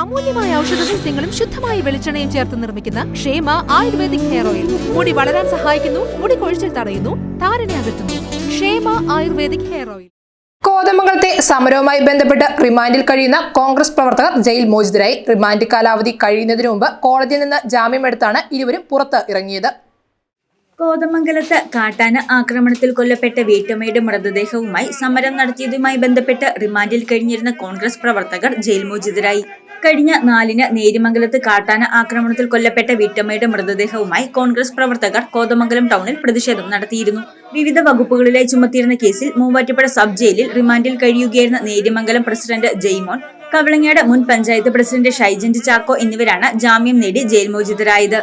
അമൂല്യമായ ഔഷധ സസ്യങ്ങളും ശുദ്ധമായ വെളിച്ചെണ്ണയും ചേർത്ത് നിർമ്മിക്കുന്ന ക്ഷേമ ആയുർവേദിക് ഹെയർ ഓയിൽ. മുടി വളരാൻ സഹായിക്കുന്നു മുടി കൊഴിച്ചിൽ തടയുന്നു താരനെ അകറ്റുന്നു. ക്ഷേമ ആയുർവേദിക് ഹെയർ ഓയിൽ. കോതമംഗലത്തെ സമരവുമായി ബന്ധപ്പെട്ട് റിമാൻഡിൽ കഴിയുന്ന കോൺഗ്രസ് പ്രവർത്തകർ ജയിൽ മോചിതരായി. റിമാൻഡ് കാലാവധി കഴിയുന്നതിനു മുമ്പ് കോടതിയിൽ നിന്ന് ജാമ്യം ജാമ്യമെടുത്താണ് ഇരുവരും പുറത്ത് ഇറങ്ങിയത്. കോതമംഗലത്ത് കാട്ടാന ആക്രമണത്തിൽ കൊല്ലപ്പെട്ട വീട്ടമ്മയുടെ മൃതദേഹവുമായി സമരം നടത്തിയതുമായി ബന്ധപ്പെട്ട് റിമാൻഡിൽ കഴിഞ്ഞിരുന്ന കോൺഗ്രസ് പ്രവർത്തകർ ജയിൽ മോചിതരായി. കഴിഞ്ഞ നാലിന് നേരിമംഗലത്ത് കാട്ടാന ആക്രമണത്തിൽ കൊല്ലപ്പെട്ട വീട്ടമ്മയുടെ മൃതദേഹവുമായി കോൺഗ്രസ് പ്രവർത്തകർ കോതമംഗലം ടൗണിൽ പ്രതിഷേധം നടത്തിയിരുന്നു. വിവിധ വകുപ്പുകളിലായി ചുമത്തിയിരുന്ന കേസിൽ മൂവാറ്റുപുഴ സബ് ജയിലിൽ റിമാൻഡിൽ കഴിയുകയായിരുന്ന നേരിമംഗലം പ്രസിഡന്റ് ജെയ്മോൻ കവളങ്ങാട് മുൻ പഞ്ചായത്ത് പ്രസിഡന്റ് ഷൈജന്റ് ചാക്കോ എന്നിവരാണ് ജാമ്യം നേടി ജയിൽ മോചിതരായത്.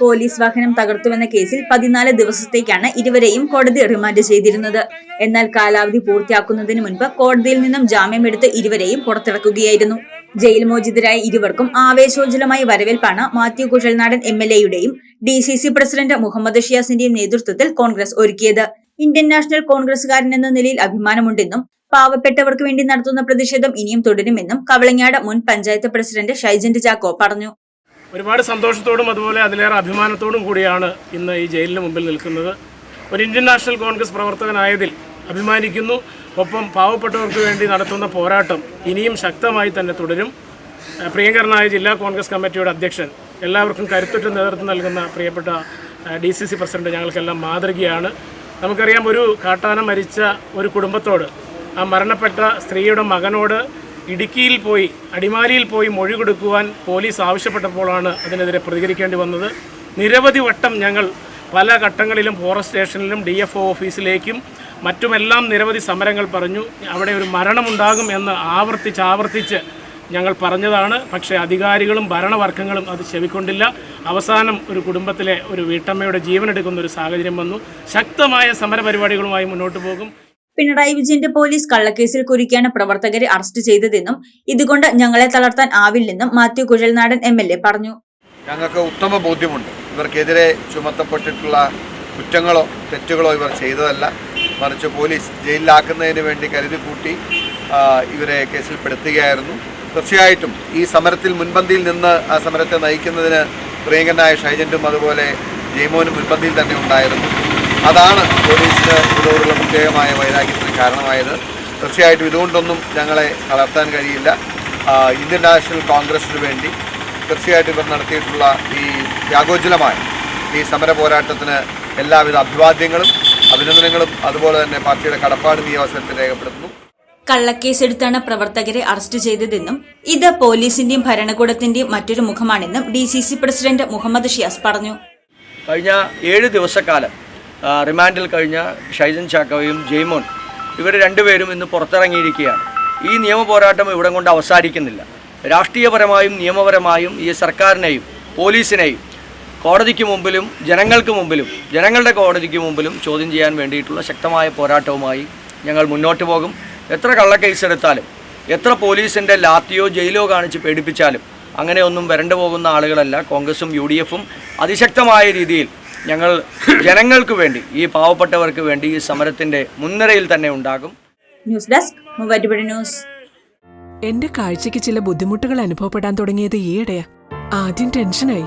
പോലീസ് വാഹനം തകർത്തുവെന്ന കേസിൽ പതിനാല് ദിവസത്തേക്കാണ് ഇരുവരെയും കോടതി റിമാൻഡ് ചെയ്തിരുന്നത്. എന്നാൽ കാലാവധി പൂർത്തിയാക്കുന്നതിന് മുൻപ് കോടതിയിൽ നിന്നും ജാമ്യമെടുത്ത് ഇരുവരെയും പുറത്തിറക്കുകയായിരുന്നു. ജയിൽ മോചിതരായ ഇരുവർക്കും ആവേശോജ്വലമായ വരവേൽപ്പാണ് മാത്യു കുഴൽനാടൻ എം എൽ എയുടെയും D C C president Muhammad ഷിയാസിന്റെയും നേതൃത്വത്തിൽ കോൺഗ്രസ് ഒരുക്കിയത്. ഇന്ത്യൻ നാഷണൽ കോൺഗ്രസുകാരൻ എന്ന നിലയിൽ അഭിമാനമുണ്ടെന്നും പാവപ്പെട്ടവർക്ക് വേണ്ടി നടത്തുന്ന പ്രതിഷേധം ഇനിയും തുടരുമെന്നും കവളങ്ങാട് മുൻ പഞ്ചായത്ത് പ്രസിഡന്റ് ഷൈജന്റ് ചാക്കോ പറഞ്ഞു. ഒരുപാട് സന്തോഷത്തോടും അതുപോലെ അതിലേറെ അഭിമാനത്തോടും കൂടിയാണ് ഇന്ന് ഈ ജയിലിന് മുമ്പിൽ നിൽക്കുന്നത്. ഒരു ഇന്ത്യൻ നാഷണൽ കോൺഗ്രസ് പ്രവർത്തകനായതിൽ അഭിമാനിക്കുന്നു. ഒപ്പം പാവപ്പെട്ടവർക്ക് വേണ്ടി നടത്തുന്ന പോരാട്ടം ഇനിയും ശക്തമായി തന്നെ തുടരും. പ്രിയങ്കരനായ ജില്ലാ കോൺഗ്രസ് കമ്മിറ്റിയുടെ അധ്യക്ഷൻ എല്ലാവർക്കും കരുത്തുറ്റ നേതൃത്വം നൽകുന്ന പ്രിയപ്പെട്ട ഡി സി സി പ്രസിഡന്റ് ഞങ്ങൾക്കെല്ലാം മാതൃകയാണ്. നമുക്കറിയാം ഒരു കാട്ടാന മരിച്ച ഒരു കുടുംബത്തോട് ആ മരണപ്പെട്ട സ്ത്രീയുടെ മകനോട് ഇടുക്കിയിൽ പോയി അടിമാലിയിൽ പോയി മൊഴി കൊടുക്കുവാൻ പോലീസ് ആവശ്യപ്പെട്ടപ്പോഴാണ് അതിനെതിരെ പ്രതികരിക്കേണ്ടി വന്നത്. നിരവധി വട്ടം ഞങ്ങൾ പല ഘട്ടങ്ങളിലും ഫോറസ്റ്റ് സ്റ്റേഷനിലും ഡി ഓഫീസിലേക്കും മറ്റുമെല്ലാം നിരവധി സമരങ്ങൾ പറഞ്ഞു. അവിടെ ഒരു മരണമുണ്ടാകും എന്ന് ആവർത്തിച്ച് ആവർത്തിച്ച് ഞങ്ങൾ പറഞ്ഞതാണ്. പക്ഷേ അധികാരികളും ഭരണവർഗങ്ങളും അത് ചെവിക്കൊണ്ടില്ല. അവസാനം ഒരു കുടുംബത്തിലെ ഒരു വീട്ടമ്മയുടെ ജീവനെടുക്കുന്ന ഒരു സാഹചര്യം വന്നു. ശക്തമായ സമരപരിപാടികളുമായി മുന്നോട്ട് പോകും. പിണറായി വിജയന്റെ പോലീസ് കള്ളക്കേസിൽ കുരുക്കിയാണ് പ്രവർത്തകരെ അറസ്റ്റ് ചെയ്തതെന്നും ഇതുകൊണ്ട് ഞങ്ങളെ തളർത്താൻ ആവില്ലെന്നും Mathew Kuzhalnadan M L A പറഞ്ഞു. ഞങ്ങൾക്ക് ഉത്തമ ബോധ്യമുണ്ട്. ഇവർക്കെതിരെ ചുമത്തപ്പെട്ടിട്ടുള്ള കുറ്റങ്ങളോ തെറ്റുകളോ ഇവർ ചെയ്തതല്ല. മറിച്ച് പോലീസ് ജയിലിലാക്കുന്നതിന് വേണ്ടി കരുതി കൂട്ടി ഇവരെ കേസിൽപ്പെടുത്തുകയായിരുന്നു തീർച്ചയായിട്ടും ഈ സമരത്തിൽ മുൻപന്തിയിൽ നിന്ന് ആ സമരത്തെ നയിക്കുന്നതിന് പ്രിയങ്കനായ ഷൈജന്റും അതുപോലെ ജയ്മോനും മുൻപന്തിയിൽ തന്നെ ഉണ്ടായിരുന്നു. അതാണ് പോലീസിന് ഇതോടുള്ള പ്രത്യേകമായ വൈരാഗ്യത്തിന് കാരണമായത്. തീർച്ചയായിട്ടും ഇതുകൊണ്ടൊന്നും ഞങ്ങളെ തളർത്താൻ കഴിയില്ല. ഇന്ത്യൻ നാഷണൽ കോൺഗ്രസിന് വേണ്ടി തീർച്ചയായിട്ടും ഇവർ നടത്തിയിട്ടുള്ള ഈ ത്യാഗോജ്വലമായ ഈ സമര പോരാട്ടത്തിന് എല്ലാവിധ അഭിവാദ്യങ്ങളും അഭിനന്ദനങ്ങളും. അതുപോലെ തന്നെ പാർട്ടിയുടെ കടപ്പാടും ഈ അവസരത്തിൽ രേഖപ്പെടുത്തുന്നു. കള്ളക്കേസെടുത്താണ് പ്രവർത്തകരെ അറസ്റ്റ് ചെയ്തതെന്നും ഇത് പോലീസിന്റെയും ഭരണകൂടത്തിന്റെയും മറ്റൊരു മുഖമാണെന്നും D C C president Muhammad Shiyas പറഞ്ഞു. കഴിഞ്ഞ ഏഴ് ദിവസക്കാലം റിമാൻഡിൽ കഴിഞ്ഞ ഷൈജൻ ചാക്കോയും ജെയ്മോൻ ഇവർ രണ്ടുപേരും ഇന്ന് പുറത്തിറങ്ങിയിരിക്കുകയാണ്. ഈ നിയമ പോരാട്ടം ഇവിടം കൊണ്ട് അവസാനിക്കുന്നില്ല. രാഷ്ട്രീയപരമായും നിയമപരമായും ഈ സർക്കാരിനെയും പോലീസിനെയും കോടതിക്ക് മുമ്പിലും ജനങ്ങൾക്ക് മുമ്പിലും ജനങ്ങളുടെ കോടതിക്ക് മുമ്പിലും ചോദ്യം ചെയ്യാൻ വേണ്ടിയിട്ടുള്ള ശക്തമായ പോരാട്ടവുമായി ഞങ്ങൾ മുന്നോട്ട് പോകും. എത്ര കള്ളക്കേസ് എടുത്താലും എത്ര പോലീസിന്റെ ലാത്തിയോ ജയിലോ കാണിച്ച് പേടിപ്പിച്ചാലും അങ്ങനെയൊന്നും വരണ്ടു പോകുന്ന ആളുകളല്ല കോൺഗ്രസും യു ഡി എഫും അതിശക്തമായ രീതിയിൽ ഞങ്ങൾ ജനങ്ങൾക്ക് വേണ്ടി ഈ പാവപ്പെട്ടവർക്ക് വേണ്ടി ഈ സമരത്തിന്റെ മുൻനിരയിൽ തന്നെ ഉണ്ടാകും. News desk news. എന്റെ കാഴ്ചയ്ക്ക് ചില ബുദ്ധിമുട്ടുകൾ അനുഭവപ്പെടാൻ തുടങ്ങിയത് ഈയിടെയാ. ആദ്യം ടെൻഷനായി.